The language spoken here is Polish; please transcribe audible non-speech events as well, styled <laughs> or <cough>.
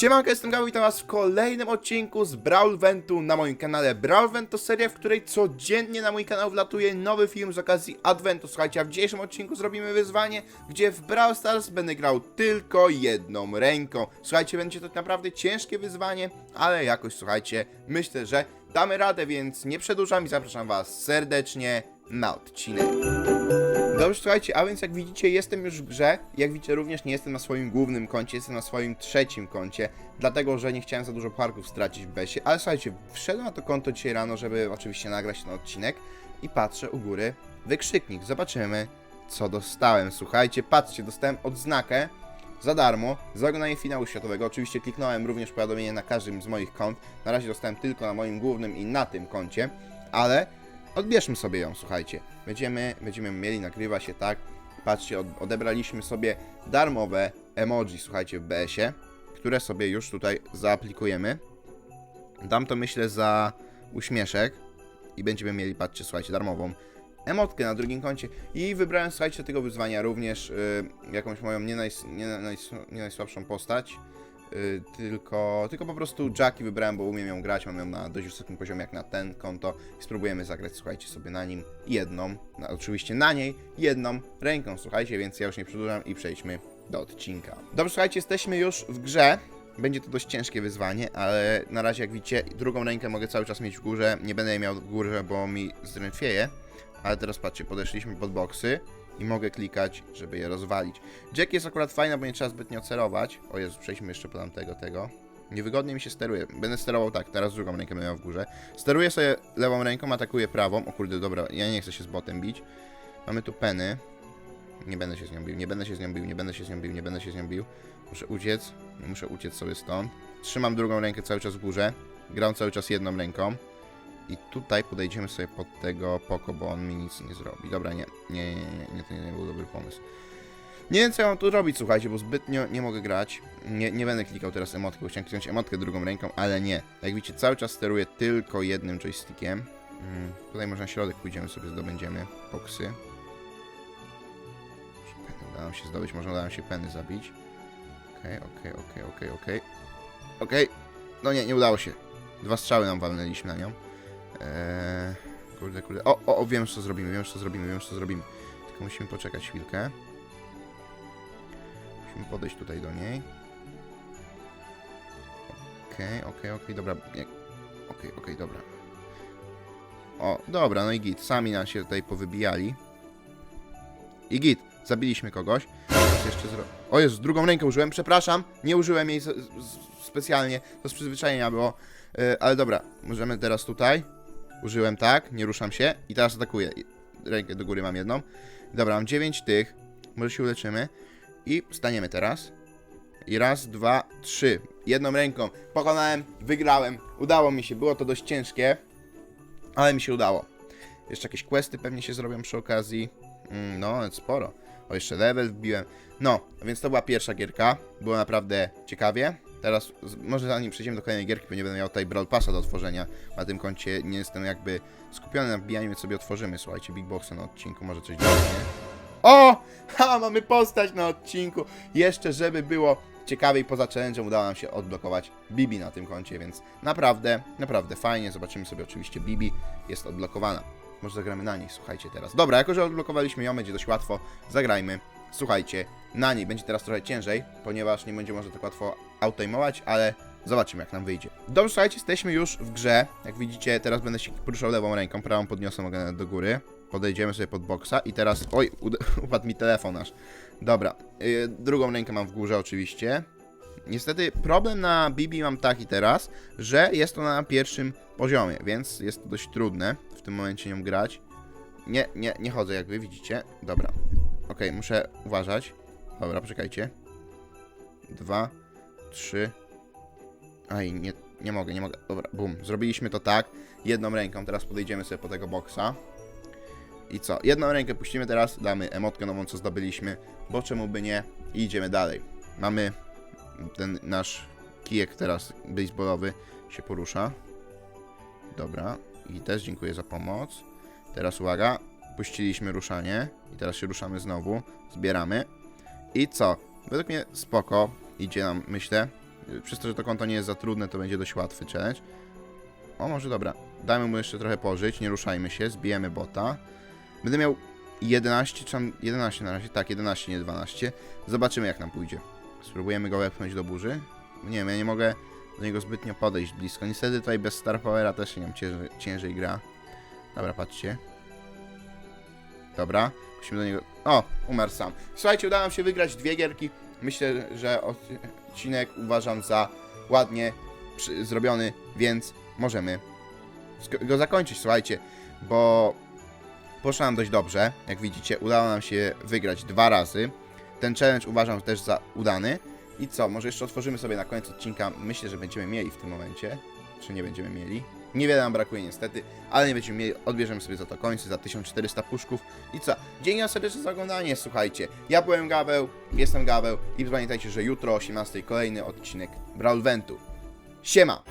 Siemanko, jestem Gabi, witam was w kolejnym odcinku z Brawl Ventu na moim kanale. Brawl Vent to seria, w której codziennie na mój kanał wlatuje nowy film z okazji Adventu. Słuchajcie, a w dzisiejszym odcinku zrobimy wyzwanie, gdzie w Brawl Stars będę grał tylko jedną ręką. Słuchajcie, będzie to naprawdę ciężkie wyzwanie, ale jakoś, słuchajcie, myślę, że damy radę, więc nie przedłużam i zapraszam was serdecznie na odcinek. Dobrze, słuchajcie, a więc jak widzicie, jestem już w grze. Jak widzicie, również nie jestem na swoim głównym koncie, jestem na swoim trzecim koncie, dlatego że nie chciałem za dużo parków stracić w besie. Ale słuchajcie, wszedłem na to konto dzisiaj rano, żeby oczywiście nagrać ten odcinek i patrzę u góry wykrzyknik. Zobaczymy, co dostałem. Słuchajcie, patrzcie, dostałem odznakę za darmo za oglądanie finału światowego. Oczywiście kliknąłem również powiadomienie na każdym z moich kont. Na razie dostałem tylko na moim głównym i na tym koncie, ale odbierzmy sobie ją, słuchajcie. Będziemy, będziemy mieli, nagrywa się tak. Patrzcie, od, odebraliśmy sobie darmowe emoji, słuchajcie, w BS-ie, które sobie już tutaj zaaplikujemy. Dam to myślę za uśmieszek i będziemy mieli, patrzcie, słuchajcie, darmową emotkę na drugim koncie. I wybrałem, słuchajcie, tego wyzwania również y, jakąś moją nie, najs, nie, najs, nie najsłabszą postać. Y, tylko, tylko po prostu Jacki wybrałem, bo umiem ją grać, mam ją na dość wysokim poziomie jak na ten konto i spróbujemy zagrać, słuchajcie, sobie na nim jedną, oczywiście na niej jedną ręką, słuchajcie, więc ja już nie przedłużam i przejdźmy do odcinka. Dobrze, słuchajcie, jesteśmy już w grze. Będzie to dość ciężkie wyzwanie, ale na razie jak widzicie, drugą rękę mogę cały czas mieć w górze, nie będę jej miał w górze, bo mi zdrętwieje, ale teraz patrzcie, podeszliśmy pod boksy i mogę klikać, żeby je rozwalić. Jack jest akurat fajna, bo nie trzeba zbytnio celować. O Jezu, przejdźmy jeszcze po tamtego, tego. Niewygodnie mi się steruje. Będę sterował tak, teraz drugą rękę będę miał w górze. Steruję sobie lewą ręką, atakuję prawą. O kurde, dobra, ja nie chcę się z botem bić. Mamy tu Penny. Nie będę się z nią bił, nie będę się z nią bił, nie będę się z nią bił, nie będę się z nią bił. Muszę uciec, muszę uciec sobie stąd. Trzymam drugą rękę cały czas w górze. Gram cały czas jedną ręką. I tutaj podejdziemy sobie pod tego poko, bo on mi nic nie zrobi. Dobra, nie, nie, nie, nie, nie to nie był dobry pomysł. Nie wiem, co ja mam tu robić, słuchajcie, bo zbytnio nie mogę grać. Nie, nie będę klikał teraz emotki, bo chciałem kliknąć emotkę drugą ręką, ale nie. Jak widzicie, cały czas steruję tylko jednym joystickiem. Mm, tutaj może na środek pójdziemy sobie, zdobędziemy poksy. Penny uda nam się zdobyć, może uda nam się penny zabić. Okej, okej, okej, okej, okej. Okej, no nie, nie udało się. Dwa strzały nam walnęliśmy na nią. Eee, kurde, kurde. O, o, o, wiem, co zrobimy, wiem, co zrobimy, wiem, co zrobimy. Tylko musimy poczekać chwilkę. Musimy podejść tutaj do niej. Okej, okej, okej, dobra. Nie. Okej, okej, dobra. O, dobra, no i git. Sami nam się tutaj powybijali. I git. Zabiliśmy kogoś. Teraz jeszcze zro... O Jezu, drugą rękę użyłem, przepraszam. Nie użyłem jej specjalnie. To z przyzwyczajenia było. E, ale dobra, możemy teraz tutaj. Użyłem tak, nie ruszam się i teraz atakuję. Rękę do góry mam jedną. Dobra, mam 9 tych. Może się uleczymy. I staniemy teraz. I raz, dwa, trzy. Jedną ręką. Pokonałem, wygrałem. Udało mi się. Było to dość ciężkie, ale mi się udało. Jeszcze jakieś questy pewnie się zrobią przy okazji. Mm, no, sporo. O, jeszcze level wbiłem. No, więc to była pierwsza gierka. Było naprawdę ciekawie. Teraz, może zanim przejdziemy do kolejnej gierki, bo nie będę miał tutaj Brawl Passa do otworzenia. Na tym koncie nie jestem jakby skupiony na wbijaniu, więc sobie otworzymy, słuchajcie, Big Boxa na odcinku, może coś dojdzie. O! <laughs> Ha, mamy postać na odcinku! Jeszcze, żeby było ciekawiej, poza challenge'em udało nam się odblokować Bibi na tym koncie, więc naprawdę, naprawdę fajnie. Zobaczymy sobie oczywiście Bibi, jest odblokowana. Może zagramy na niej, słuchajcie teraz. Dobra, jako że odblokowaliśmy ją, będzie dość łatwo, zagrajmy. Słuchajcie, na niej będzie teraz trochę ciężej, ponieważ nie będzie można tak łatwo autoimować, ale zobaczymy jak nam wyjdzie. Dobrze, słuchajcie, jesteśmy już w grze. Jak widzicie, teraz będę się poruszał lewą ręką, prawą podniosę nawet do góry. Podejdziemy sobie pod boksa i teraz... Oj, <laughs> upadł mi telefon aż. Dobra, yy, drugą rękę mam w górze oczywiście. Niestety problem na Bibi mam taki teraz, że jest to na pierwszym poziomie, więc jest to dość trudne w tym momencie nią grać. Nie, nie, nie chodzę jak wy widzicie. Dobra. Okej, muszę uważać. Dobra, poczekajcie. Dwa, trzy. Aj, nie, nie mogę, nie mogę. Dobra, bum. Zrobiliśmy to tak. Jedną ręką. Teraz podejdziemy sobie po tego boksa. I co? Jedną rękę puścimy teraz, damy emotkę nową, co zdobyliśmy, bo czemu by nie? I idziemy dalej. Mamy ten nasz kijek teraz baseballowy się porusza. Dobra. I też dziękuję za pomoc. Teraz uwaga. Puściliśmy ruszanie i teraz się ruszamy znowu, zbieramy. I co? Według mnie spoko, idzie nam, myślę. Przez to, że to konto nie jest za trudne, to będzie dość łatwy challenge. O, może dobra, dajmy mu jeszcze trochę pożyć, nie ruszajmy się, zbijemy bota. Będę miał 11, czy tam 11 na razie, tak, 11, nie 12. Zobaczymy jak nam pójdzie. Spróbujemy go wepchnąć do burzy. Nie wiem, ja nie mogę do niego zbytnio podejść blisko. Niestety tutaj bez Star Powera też się nam ciężej, ciężej gra. Dobra, patrzcie. Dobra, musimy do niego... O, umarł sam. Słuchajcie, udało nam się wygrać dwie gierki. Myślę, że odcinek uważam za ładnie zrobiony, więc możemy go zakończyć, słuchajcie, bo poszło nam dość dobrze. Jak widzicie, udało nam się wygrać dwa razy. Ten challenge uważam też za udany. I co, może jeszcze otworzymy sobie na koniec odcinka. Myślę, że będziemy mieli w tym momencie. Czy nie będziemy mieli? Niewiele nam brakuje niestety, ale nie będziemy mieli. Odbierzemy sobie za to końce, za 1400 puszków. I co? Dzięki za serdeczne za oglądanie, słuchajcie. Ja byłem Gaweł, jestem Gaweł i pamiętajcie, że jutro o 18 kolejny odcinek Brawl Ventu. Siema!